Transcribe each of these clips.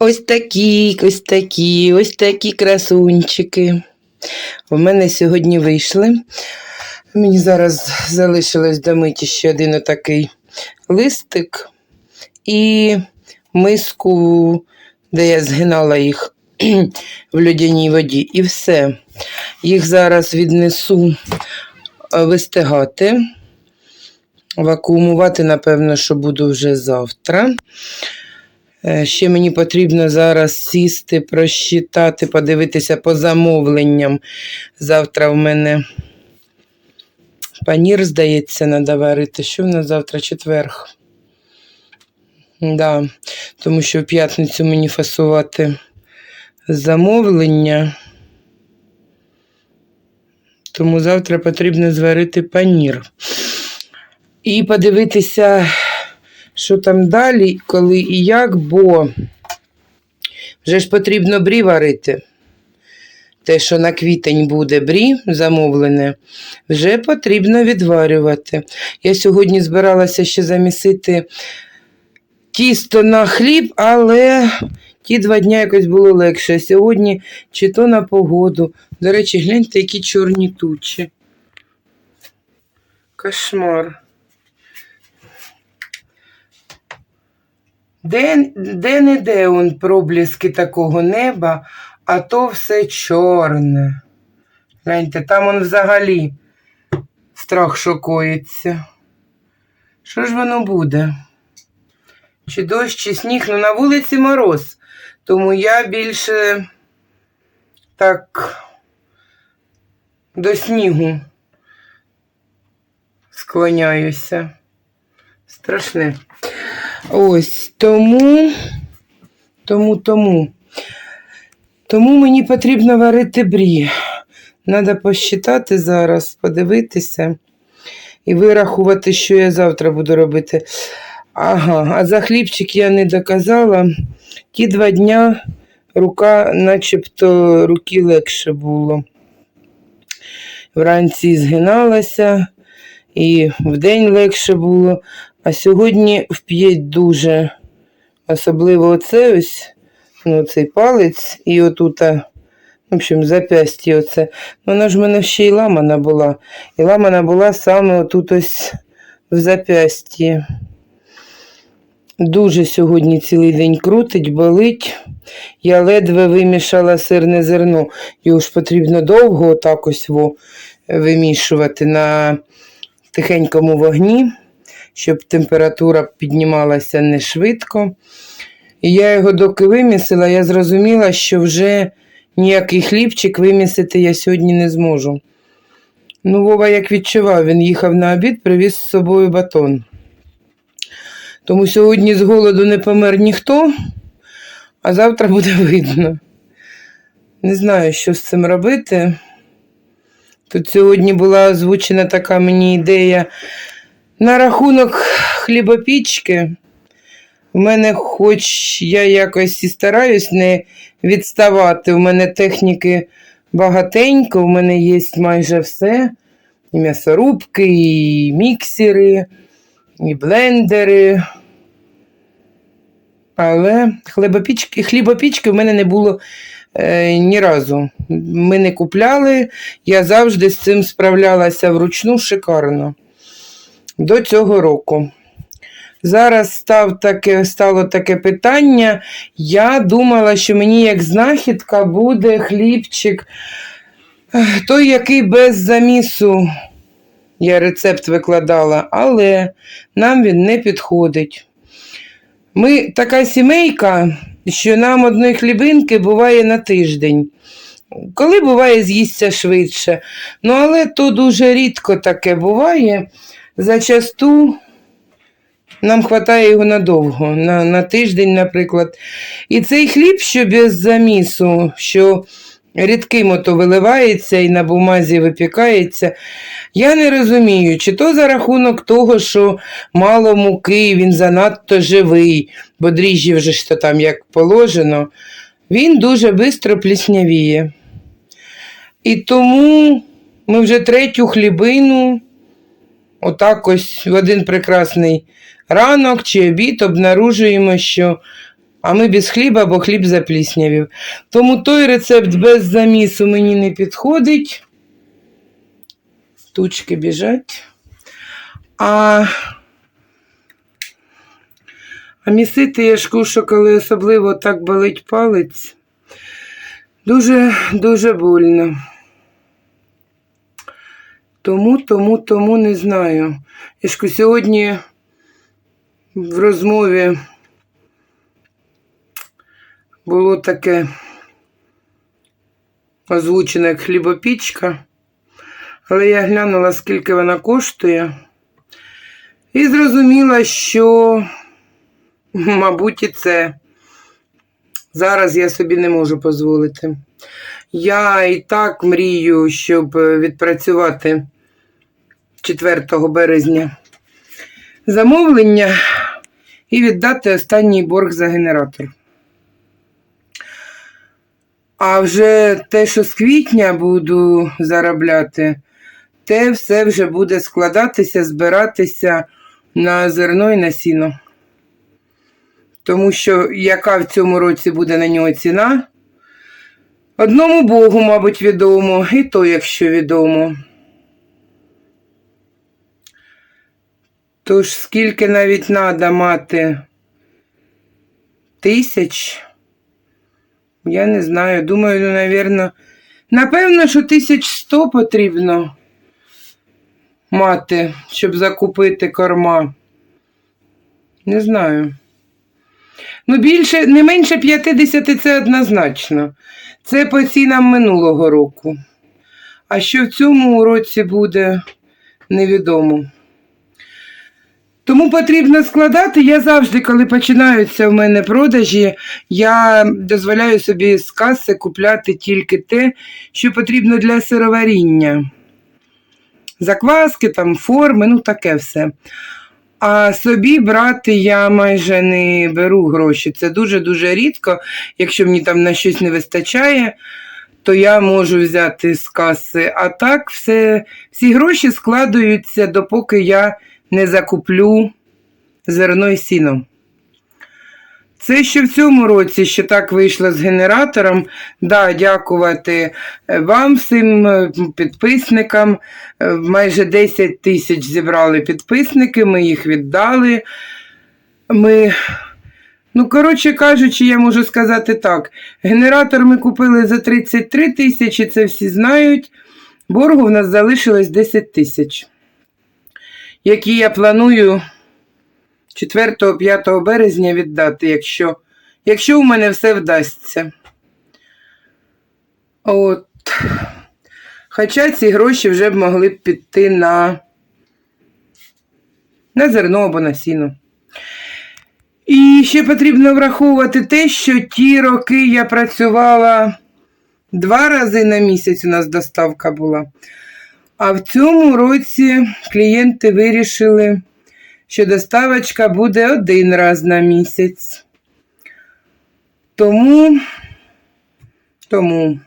Ось такі, ось такі, ось такі красунчики. У мене сьогодні вийшли. Мені зараз залишилось домити ще один отакий листик і миску, де я згинала їх в льодяній воді. І все. Їх зараз віднесу е, вистигати. Вакуумувати, напевно, що буду вже завтра. Е, Ще мені потрібно зараз сісти, просчитати, подивитися по замовленням. Завтра в мене панір, здається, треба варити. Що в нас завтра четверг? Да, тому що в п'ятницю мені фасувати замовлення. Тому завтра потрібно зварити панір. І подивитися, що там далі, коли і як, бо вже ж потрібно брі варити. Те, що на квітень буде брі замовлене, вже потрібно відварювати. Я сьогодні збиралася ще замісити тісто на хліб, але ті два дні якось було легше. Сьогодні чи то на погоду. До речі, гляньте, які чорні тучі. Кошмар. Де, де не де он пробліски такого неба, а то все чорне. Гляньте, там он взагалі страх шокується. Що ж воно буде? Чи дощ, чи сніг, ну на вулиці мороз. Тому я більше так до снігу склоняюся. Страшне. Ось тому, тому, тому. Тому мені потрібно варити брі. Треба посчитати зараз, подивитися і вирахувати, що я завтра буду робити. Ага, а за хлібчик я не доказала. Ті два дня рука, начебто руки легше було. Вранці згиналася, і вдень легше було. А сьогодні вп'єть дуже. Особливо оце ось, ну, цей палець і отута, в общем, запястя оце. Ну, Вона ж в мене ще й ламана була. І ламана була саме отут ось в запясті. Дуже сьогодні цілий день крутить, болить. Я ледве вимішала сирне зерно. Його ж потрібно довго отак ось вимішувати на тихенькому вогні, щоб температура піднімалася не швидко. І я його доки вимісила, я зрозуміла, що вже ніякий хлібчик вимісити я сьогодні не зможу. Ну, Вова, як відчував, він їхав на обід, привіз з собою батон. Тому сьогодні з голоду не помер ніхто, а завтра буде видно. Не знаю, що з цим робити. Тут сьогодні була озвучена така мені ідея на рахунок хлібопічки. У мене, хоч я якось і стараюсь не відставати, у мене техніки багатенько, у мене є майже все. І м'ясорубки, і міксери, і блендери. Але хлібопічки, хлібопічки в мене не було е, ні разу. Ми не купляли, я завжди з цим справлялася вручну шикарно. До цього року. Зараз став таке, стало таке питання. Я думала, що мені як знахідка буде хлібчик, той, який без замісу. Я рецепт викладала, але нам він не підходить. Ми така сімейка, що нам одної хлібинки буває на тиждень. Коли буває, з'їсться швидше. Ну, але то дуже рідко таке буває. Зачасту нам вистачає його надовго, на, на тиждень, наприклад. І цей хліб, що без замісу, що рідким ото виливається і на бумазі випікається. Я не розумію, чи то за рахунок того, що мало муки, він занадто живий, бо дріжджі вже ж то там як положено, він дуже швидко пліснявіє. І тому ми вже третю хлібину, отак ось в один прекрасний ранок чи обід обнаружуємо, що А ми без хліба, бо хліб запліснявів. Тому той рецепт без замісу мені не підходить. Тучки біжать. А, а місити я ж коли особливо так болить палець. Дуже, дуже больно. Тому, тому, тому не знаю. Я сьогодні в розмові було таке озвучене як хлібопічка, але я глянула, скільки вона коштує, і зрозуміла, що, мабуть, і це зараз я собі не можу дозволити. Я і так мрію, щоб відпрацювати 4 березня замовлення і віддати останній борг за генератор. А вже те, що з квітня буду заробляти, те все вже буде складатися, збиратися на зерно і на сіно. Тому що яка в цьому році буде на нього ціна? Одному Богу, мабуть, відомо, і то, якщо відомо. Тож, скільки навіть треба мати тисяч, я не знаю. Думаю, ну, навірно, напевно, що тисяч сто потрібно мати, щоб закупити корма. Не знаю. Ну, більше, не менше 50 це однозначно. Це по цінам минулого року. А що в цьому році буде, невідомо. Тому потрібно складати. Я завжди, коли починаються в мене продажі, я дозволяю собі з каси купляти тільки те, що потрібно для сироваріння. Закваски, там, форми, ну таке все. А собі брати я майже не беру гроші. Це дуже-дуже рідко. Якщо мені там на щось не вистачає, то я можу взяти з каси. А так, все, всі гроші складуються, допоки я не закуплю зерно і сіно. Це ще в цьому році, що так вийшло з генератором. Да, дякувати е, вам, всім е, підписникам. Е, Майже 10 тисяч зібрали підписники, ми їх віддали. Ми, ну, коротше кажучи, я можу сказати так: генератор ми купили за 33 тисячі, це всі знають. Боргу в нас залишилось 10 тисяч, які я планую 4-5 березня віддати, якщо, якщо у мене все вдасться. От. Хоча ці гроші вже б могли б піти на, на зерно або на сіно. І ще потрібно враховувати те, що ті роки я працювала два рази на місяць, у нас доставка була. А в цьому році клієнти вирішили, що доставочка буде один раз на місяць. Тому, тому,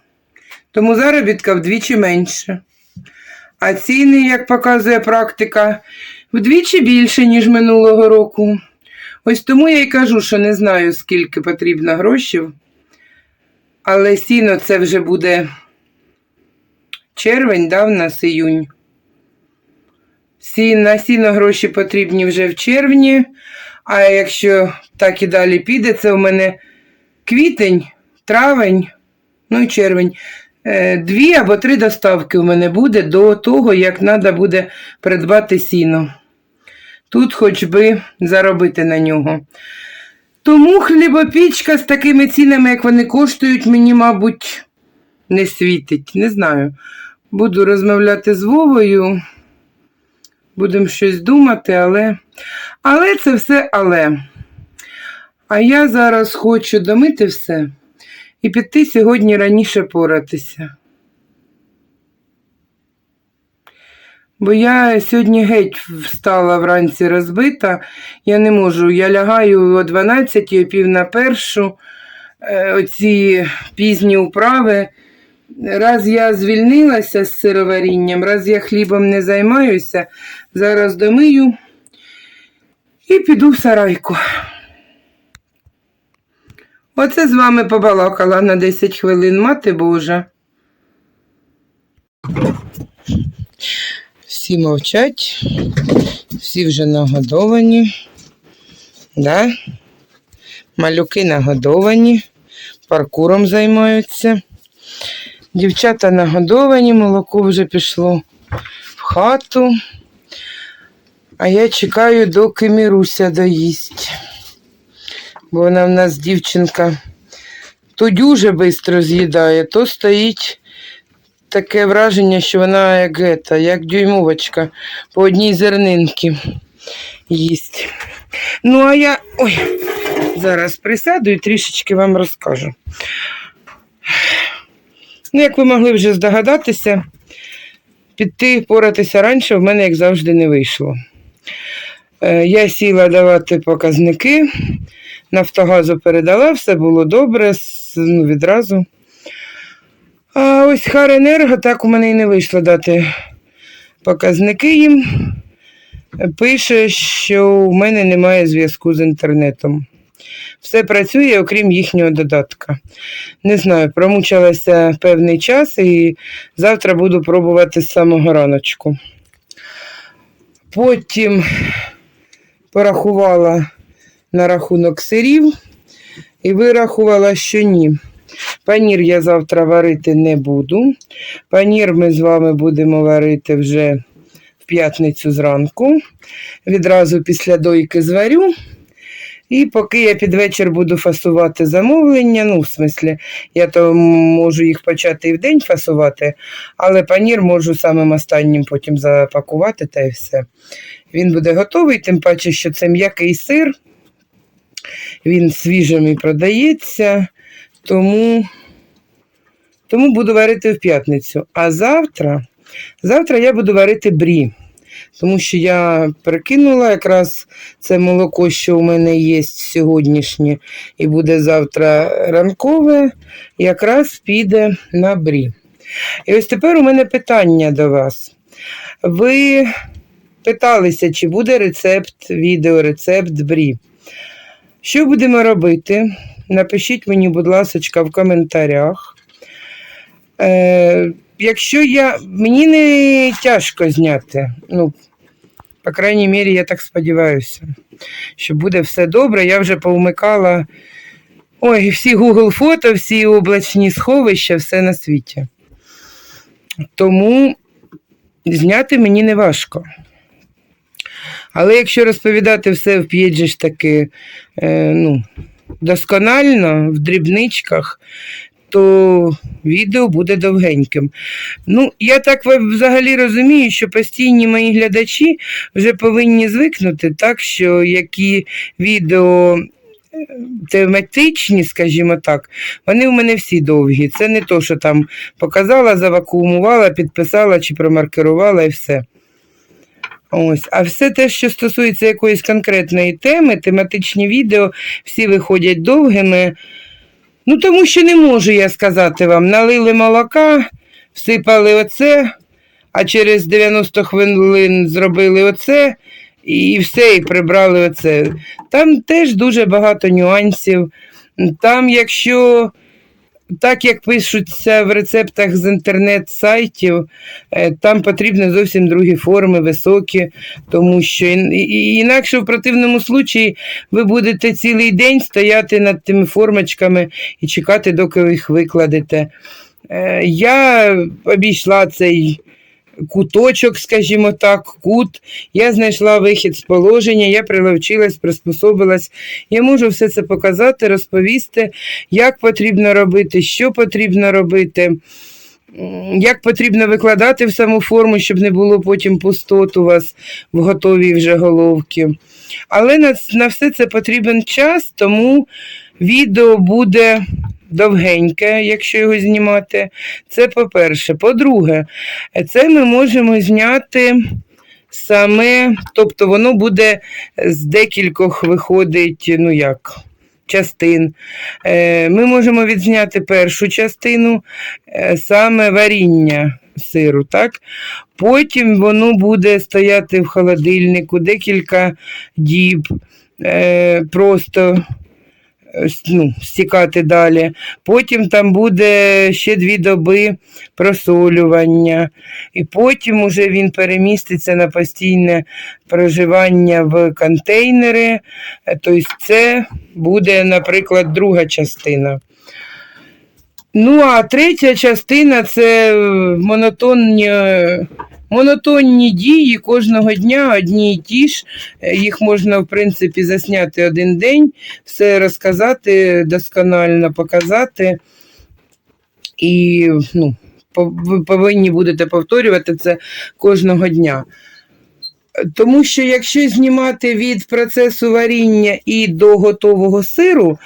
тому заробітка вдвічі менше. А ціни, як показує практика, вдвічі більше, ніж минулого року. Ось тому я й кажу, що не знаю, скільки потрібно грошей. Але сіно це вже буде червень, да, в нас іюнь. Сі, на сіно гроші потрібні вже в червні. А якщо так і далі піде, це у мене квітень, травень, ну і червень. Е, Дві або три доставки у мене буде до того, як треба буде придбати сіно. Тут хоч би заробити на нього. Тому хлібопічка з такими цінами, як вони коштують, мені, мабуть, не світить. Не знаю. Буду розмовляти з Вовою. Будемо щось думати, але. Але це все але. А я зараз хочу домити все і піти сьогодні раніше поратися. Бо я сьогодні геть встала вранці розбита, я не можу. Я лягаю о 12, о пів на першу, е, оці пізні управи. Раз я звільнилася з сироварінням, раз я хлібом не займаюся, зараз домию і піду в сарайку. Оце з вами побалакала на 10 хвилин, мати Божа. Всі мовчать, всі вже нагодовані. Да? Малюки нагодовані, паркуром займаються. Дівчата нагодовані, молоко вже пішло в хату. А я чекаю, доки Міруся доїсть. Бо вона в нас дівчинка то дуже швидко з'їдає, то стоїть таке враження, що вона як гета, як дюймовочка по одній зернинці їсть. Ну, а я ой, зараз присяду і трішечки вам розкажу. Ну, як ви могли вже здогадатися, піти поратися раніше в мене, як завжди, не вийшло. Е, Я сіла давати показники, Нафтогазу передала, все було добре, ну, відразу. А ось Харенерго так у мене і не вийшло дати показники їм. Пише, що у мене немає зв'язку з інтернетом. Все працює, окрім їхнього додатка. Не знаю, промучилася певний час і завтра буду пробувати з самого раночку. Потім порахувала на рахунок сирів і вирахувала, що ні. Панір я завтра варити не буду. Панір ми з вами будемо варити вже в п'ятницю зранку. Відразу після дойки зварю. І поки я під вечір буду фасувати замовлення, ну, в смислі, я то можу їх почати і в день фасувати, але панір можу самим останнім потім запакувати та й все. Він буде готовий, тим паче, що це м'який сир. Він свіжим і продається, тому, тому буду варити в п'ятницю. А завтра, завтра я буду варити брі. Тому що я перекинула якраз це молоко, що у мене є сьогоднішнє, і буде завтра ранкове, якраз піде на брі. І ось тепер у мене питання до вас. Ви питалися, чи буде рецепт, відеорецепт брі. Що будемо робити? Напишіть мені, будь ласка, в коментарях. Е, якщо я. Мені не тяжко зняти. Ну, по крайній мірі, я так сподіваюся, що буде все добре. Я вже повмикала ой, всі Google фото, всі облачні сховища, все на світі. Тому зняти мені не важко. Але якщо розповідати все в п'єджі ж таки е, ну, досконально, в дрібничках, то відео буде довгеньким. Ну, я так взагалі розумію, що постійні мої глядачі вже повинні звикнути, так що які відео е, тематичні, скажімо так, вони у мене всі довгі. Це не то, що там показала, завакуумувала, підписала чи промаркерувала і все. Ось, а все те, що стосується якоїсь конкретної теми, тематичні відео, всі виходять довгими. Ну, тому що не можу я сказати вам, налили молока, всипали оце, а через 90 хвилин зробили оце, і все, і прибрали оце. Там теж дуже багато нюансів. Там, якщо так як пишуться в рецептах з інтернет-сайтів, е, там потрібні зовсім другі форми, високі, тому що інакше в противному случаї ви будете цілий день стояти над тими формочками і чекати, доки ви їх викладете. Е, Я обійшла цей куточок, скажімо так, кут. Я знайшла вихід з положення, я приловчилась, приспособилась. Я можу все це показати, розповісти, як потрібно робити, що потрібно робити. Як потрібно викладати в саму форму, щоб не було потім пустот у вас в готовій вже головці. Але на, на все це потрібен час, тому відео буде довгеньке, якщо його знімати. Це по-перше. По-друге, це ми можемо зняти саме, тобто воно буде з декількох виходить, ну як, частин. Е, Ми можемо відзняти першу частину, е, саме варіння сиру, так? Потім воно буде стояти в холодильнику декілька діб, е, просто ну, стікати далі. Потім там буде ще дві доби просолювання. І потім уже він переміститься на постійне проживання в контейнери. Е, Тобто це буде, наприклад, друга частина. Ну, а третя частина це е, монотонні, е, монотонні дії кожного дня, одні і ті ж. Е, Їх можна, в принципі, засняти один день, все розказати, досконально показати. І ну, ви повинні будете повторювати це кожного дня. Тому що якщо знімати від процесу варіння і до готового сиру,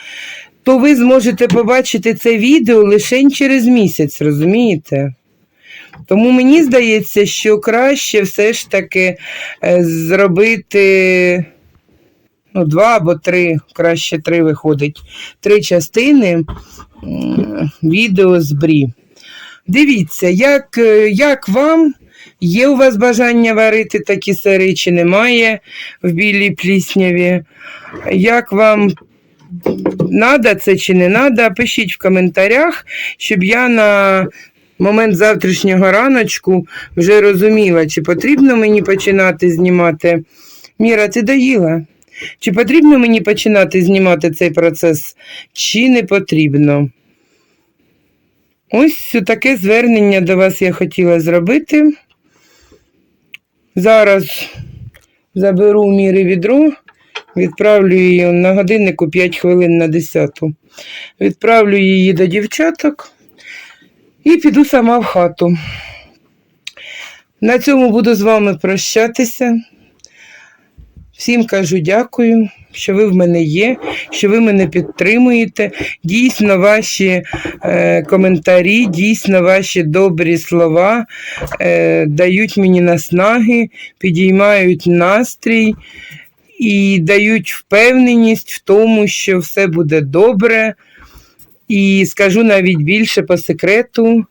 то ви зможете побачити це відео лише через місяць, розумієте? Тому мені здається, що краще все ж таки е, зробити ну, два або три, краще три виходить, три частини відео з брі. Дивіться, як, е, як вам, є у вас бажання варити такі сири чи немає в білій плісняві? Як вам надо це чи не надо, пишіть в коментарях, щоб я на момент завтрашнього раночку вже розуміла, чи потрібно мені починати знімати. Міра, ти доїла? Чи потрібно мені починати знімати цей процес, чи не потрібно? Ось таке звернення до вас я хотіла зробити. Зараз заберу міри відро, відправлю її на годиннику 5 хвилин на 10. Відправлю її до дівчаток і піду сама в хату. На цьому буду з вами прощатися. Всім кажу дякую, що ви в мене є, що ви мене підтримуєте. Дійсно, ваші е, коментарі, дійсно, ваші добрі слова е, дають мені наснаги, підіймають настрій і дають впевненість в тому, що все буде добре. І скажу навіть більше по секрету.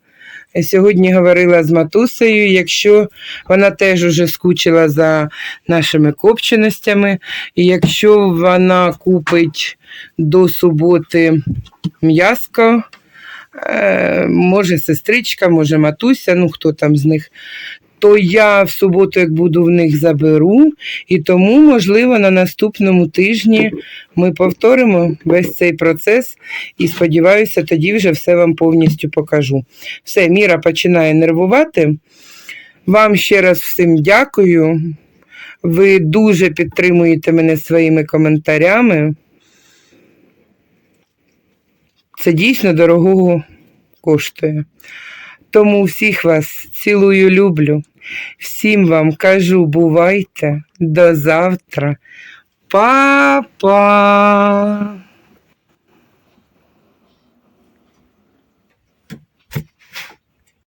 Сьогодні говорила з матусею, якщо вона теж уже скучила за нашими копченостями, і якщо вона купить до суботи м'яско, е, може сестричка, може матуся, ну хто там з них, то я в суботу, як буду в них, заберу, і тому, можливо, на наступному тижні ми повторимо весь цей процес і сподіваюся, тоді вже все вам повністю покажу. Все, Міра починає нервувати. Вам ще раз всім дякую. Ви дуже підтримуєте мене своїми коментарями. Це дійсно дорогого коштує. Тому всіх вас цілую, люблю. Всім вам кажу, бувайте. До завтра. Па-па!